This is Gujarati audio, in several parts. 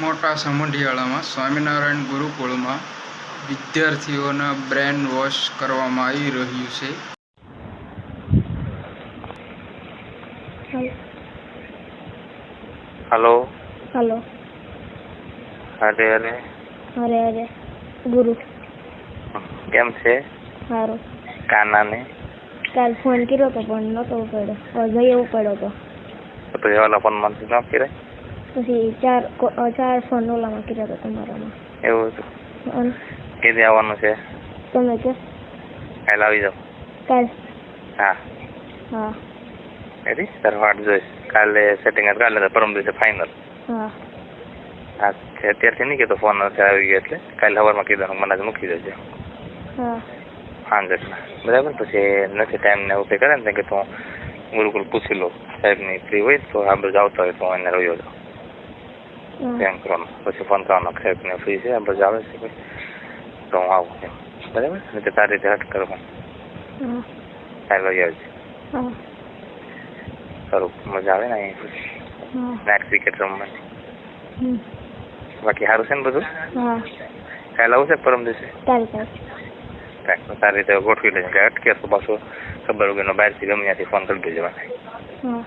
મોટા સમઢિયાળામાં સ્વામિનારાયણ ગુરુકુળમાં વિદ્યાર્થીઓના બ્રેન વોશ કરવામાં આવી રહ્યું છે. હલો. હલો. અરે અરે અરે અરે ગુરુ. કેમ છે? સારું કાનાને? કાલ ફોન કર્યો તો પણ નતો પડ્યો. જઈ ઉપાડ્યો તો. તો પછી ફોનમાંથી ન કરાય પછી ચાર કો- અ, ચાર ફોન ઓલામાં કર્યો તો તમારામાં. એવું હતું? કેદી આવવાનું છે? તમે કે? કાલ આવી જાઓ. કાલ? હા. હા. રેડી વાટ જોઈશ કાલે સેટિંગ કાલે તો પરમ દિવસે ફાઇનલ હા. હા અત્યારથી નહીં કહેતો ફોન અત્યારે આવી ગયો એટલે. કાલે સવારમાં કીધું મને જ મૂકી દેજો. હા. સાંજના. બરાબર? પછી નથી ટાઈમ ને એવું કંઈ કરે ને કે તું ગુરુકુલ પૂછી લો. સાહેબની ફ્રી હોય તો આ બધું આવતા હોય તો એને રહ્યો જાઓ પછી છે આવે છે તો હું આવું બરાબર તો તારી રીતે હટ આવજે સારું મજા આવે ને અહીં પછી નાઇટ ક્રિકેટ રમવાની બાકી સારું છે ને બધું કાલે આવું છે પરમ દિવસે સારી રીતે ગોઠવી લેજે અટકે તો પાછું ખબર વગરનો બહારથી ગમે ત્યાંથી ફોન કરી દેજો હા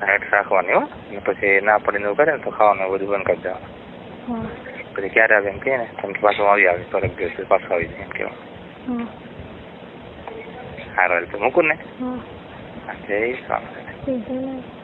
હેઠ રાખવાની હો પછી ના પડીને એવું કરે ને તો ખાવાનું બધું બંધ કરી દેવાનું પછી ક્યારે આવે એમ કહે ને કે પાછું આવી આવે ફરક દિવસ પાછું આવી જાય એમ કહેવાનું હા સારું તો મૂકું ને જય સ્વામી ને